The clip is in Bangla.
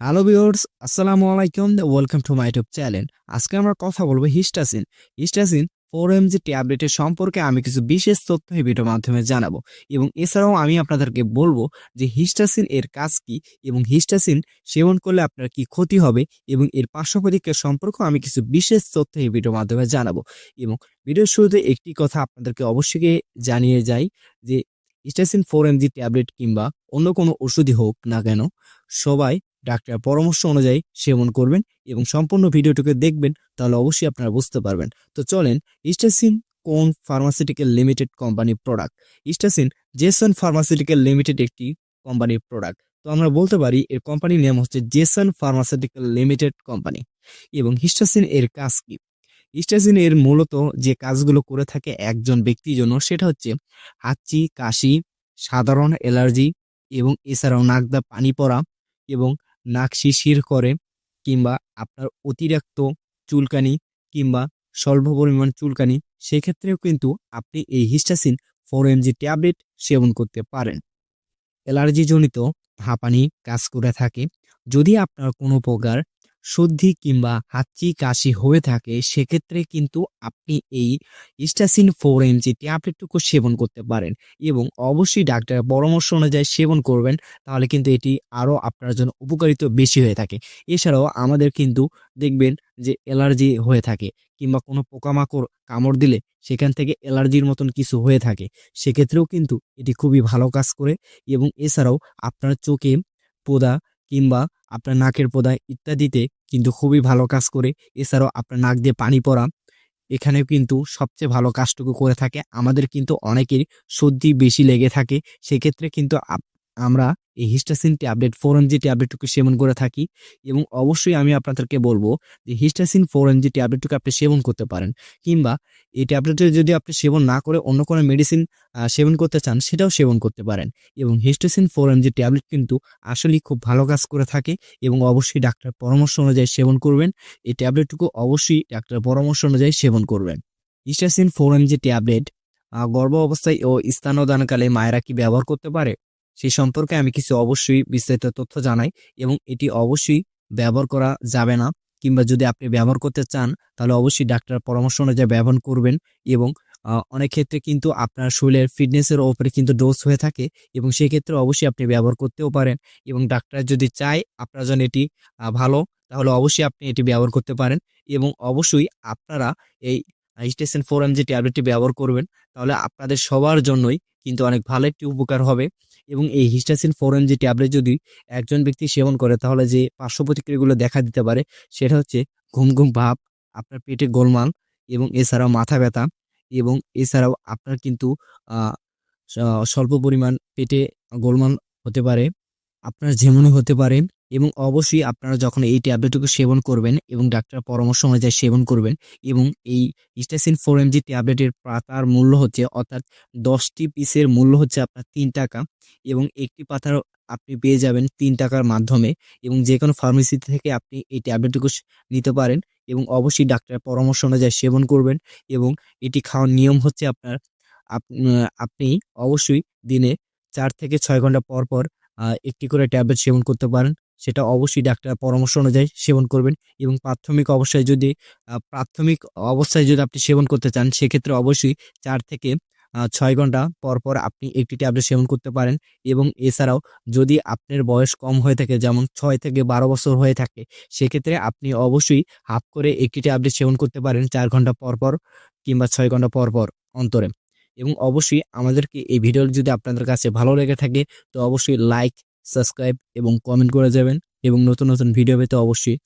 হ্যালো ভিউয়ার্স আসসালামু আলাইকুম welcome to my YouTube channel আজকে আমরা কথা বলব হিস্টাসিন হিস্টাসিন ফোর এমজি ট্যাবলেটের সম্পর্কে আমি কিছু বিশেষ তথ্য এই ভিডিওর মাধ্যমে জানাব। এবং এছাড়াও আমি আপনাদেরকে বলব যে হিস্টাসিন এর কাজ কি এবং হিস্টাসিন সেবন করলে আপনার কি ক্ষতি হবে এবং এর পার্শ্ব প্রতিক্রিয়া সম্পর্কে আমি কিছু বিশেষ তথ্য এই ভিডিওর মাধ্যমে জানাব। এবং ভিডিওর শুরুতে একটি কথা আপনাদেরকে অবশ্যই জানিয়ে যাই যে হিস্টাসিন ফোর এমজি ট্যাবলেট কিংবা অন্য কোনো ওষুধই হোক না কেন, সবাই ডাক্তারের পরামর্শ অনুযায়ী সেবন করবেন এবং সম্পূর্ণ ভিডিওটিকে দেখবেন, তাহলে অবশ্যই আপনারা বুঝতে পারবেন। তো চলেন, ইস্টাসিন কোন ফার্মাসিউটিক্যাল লিমিটেড কোম্পানির product? Histacin Jason pharmaceutical limited একটি কোম্পানির প্রোডাক্ট। তো আমরা বলতে পারি, এর কোম্পানির নাম হচ্ছে জেসন ফার্মাসিউটিক্যাল লিমিটেড কোম্পানি। এবং হিস্টাসিন এর কাজ কি? হিস্টাসিন এর মূলত যে কাজগুলো করে থাকে একজন ব্যক্তির জন্য, সেটা হচ্ছে হাঁচি, কাশি, সাধারণ অ্যালার্জি এবং এছাড়াও নাকদা পানি পড়া এবং নাক শিরশির করে কিংবা আপনার অতিরিক্ত চুলকানি কিংবা স্বল্প পরিমাণ চুলকানি, সেক্ষেত্রেও কিন্তু আপনি এই হিস্টাসিন ফোর এমজি ট্যাবলেট সেবন করতে পারেন। অ্যালার্জিজনিত হাঁপানি কাজ করে থাকে। যদি আপনার কোনো প্রকার সর্দি কিংবা হাঁচি কাশি হয়ে থাকে, সেক্ষেত্রে কিন্তু আপনি এই ইস্টাসিন ফোর এমজি ট্যাবলেটটুকু সেবন করতে পারেন এবং অবশ্যই ডাক্তারের পরামর্শ অনুযায়ী সেবন করবেন, তাহলে কিন্তু এটি আরও আপনার জন্য উপকারিত বেশি হয়ে থাকে। এছাড়াও আমাদের কিন্তু দেখবেন যে অ্যালার্জি হয়ে থাকে কিংবা কোনো পোকামাকড় কামড় দিলে সেখান থেকে অ্যালার্জির মতন কিছু হয়ে থাকে, সেক্ষেত্রেও কিন্তু এটি খুবই ভালো কাজ করে এবং এছাড়াও আপনার চোখে পোদা কিংবা আপনার নাকের পোদায় ইত্যাদিতে কিন্তু খুবই ভালো কাজ করে। এছাড়াও আপনার নাক দিয়ে পানি পড়া, এখানেও কিন্তু সবচেয়ে ভালো কাজটুকু করে থাকে। আমাদের কিন্তু অনেকের সর্দি বেশি লেগে থাকে। সেক্ষেত্রে কিন্তু আমরা এই হিস্টাসিন ট্যাবলেট ফোর এমজি ট্যাবলেটটুকু সেবন করে থাকি এবং অবশ্যই আমি আপনাদেরকে বলব যে হিস্টাসিন ফোর এমজি ট্যাবলেটটুকু আপনি সেবন করতে পারেন। কিংবা এই ট্যাবলেটটা যদি আপনি সেবন না করে অন্য কোনো মেডিসিন সেবন করতে চান, সেটাও সেবন করতে পারেন। এবং হিস্টাসিন ফোর এমজি ট্যাবলেট কিন্তু আসলেই খুব ভালো কাজ করে থাকে এবং অবশ্যই ডাক্তার পরামর্শ অনুযায়ী সেবন করবেন। এই ট্যাবলেটটুকু অবশ্যই ডাক্তার পরামর্শ অনুযায়ী সেবন করবেন। ইস্টাসিন ফোর এমজি ট্যাবলেট গর্ভ অবস্থায় ও স্থানদানকালে মায়েরা কি ব্যবহার করতে পারে? সেই সম্পর্কে আমি কিছু অবশ্যই বিস্তারিত তথ্য জানাই এবং এটি অবশ্যই ব্যবহার করা যাবে না কিংবা যদি আপনি ব্যবহার করতে চান, তাহলে অবশ্যই ডাক্তার পরামর্শ অনুযায়ী ব্যবহার করবেন এবং অনেক ক্ষেত্রে কিন্তু আপনার শরীরের ফিটনেসের ওপরে কিন্তু ডোজ হয়ে থাকে এবং সেই ক্ষেত্রে অবশ্যই আপনি ব্যবহার করতেও পারেন এবং ডাক্তার যদি চায় আপনার জন্য এটি ভালো, তাহলে অবশ্যই আপনি এটি ব্যবহার করতে পারেন এবং অবশ্যই আপনারা এই স্টেশন ফোর এম যে ট্যাবলেটটি ব্যবহার করবেন, তাহলে আপনাদের সবার জন্যই কিন্তু অনেক ভালো একটি উপকার হবে। এবং এই হিস্টাসিন ফোর এম যে ট্যাবলেট যদি একজন ব্যক্তি সেবন করে, তাহলে যে পার্শ্ব প্রতিক্রিয়াগুলো দেখা দিতে পারে, সেটা হচ্ছে ঘুম ঘুম ভাব, আপনার পেটে গোলমাল এবং এছাড়াও মাথা ব্যথা এবং এছাড়াও আপনার কিন্তু স্বল্প পরিমাণ পেটে গোলমাল হতে পারে, আপনার ঝেমনি হতে পারে এবং অবশ্যই আপনারা যখন এই ট্যাবলেটটুকু সেবন করবেন এবং ডাক্তার পরামর্শ অনুযায়ী সেবন করবেন এবং এই স্টেসিন ফোর এমজি ট্যাবলেটের পাতার মূল্য হচ্ছে অর্থাৎ দশটি পিসের মূল্য হচ্ছে আপনার তিন টাকা এবং একটি পাতার আপনি পেয়ে যাবেন তিন টাকার মাধ্যমে এবং যে কোনো ফার্মেসি থেকে আপনি এই ট্যাবলেটটুকু নিতে পারেন এবং অবশ্যই ডাক্তারের পরামর্শ অনুযায়ী সেবন করবেন এবং এটি খাওয়ার নিয়ম হচ্ছে আপনার, আপ- আপনি অবশ্যই দিনে চার থেকে ছয় ঘণ্টা পর পর একটি করে ট্যাবলেট সেবন করতে পারেন। সেটা অবশ্যই ডাক্তার পরামর্শ অনুযায়ী সেবন করবেন এবং প্রাথমিক অবস্থায় যদি প্রাথমিক অবস্থায় যদি আপনি সেবন করতে চান, সেক্ষেত্রে অবশ্যই চার থেকে ছয় ঘণ্টা পর পর আপনি একটি ট্যাবলেট সেবন করতে পারেন এবং এছাড়াও যদি আপনার বয়স কম হয়ে থাকে, যেমন ছয় থেকে বারো বছর হয়ে থাকে, সেক্ষেত্রে আপনি অবশ্যই হাফ করে একটি ট্যাবলেট সেবন করতে পারেন চার ঘণ্টা পর পর কিংবা ছয় ঘণ্টা পর পর অন্তরে এবং অবশ্যই আমাদেরকে এই ভিডিও যদি আপনাদের কাছে ভালো লেগে থাকে, তো অবশ্যই লাইক সাবস্ক্রাইব এবং কমেন্ট করে যাবেন এবং নতুন নতুন ভিডিও পেতে অবশ্যই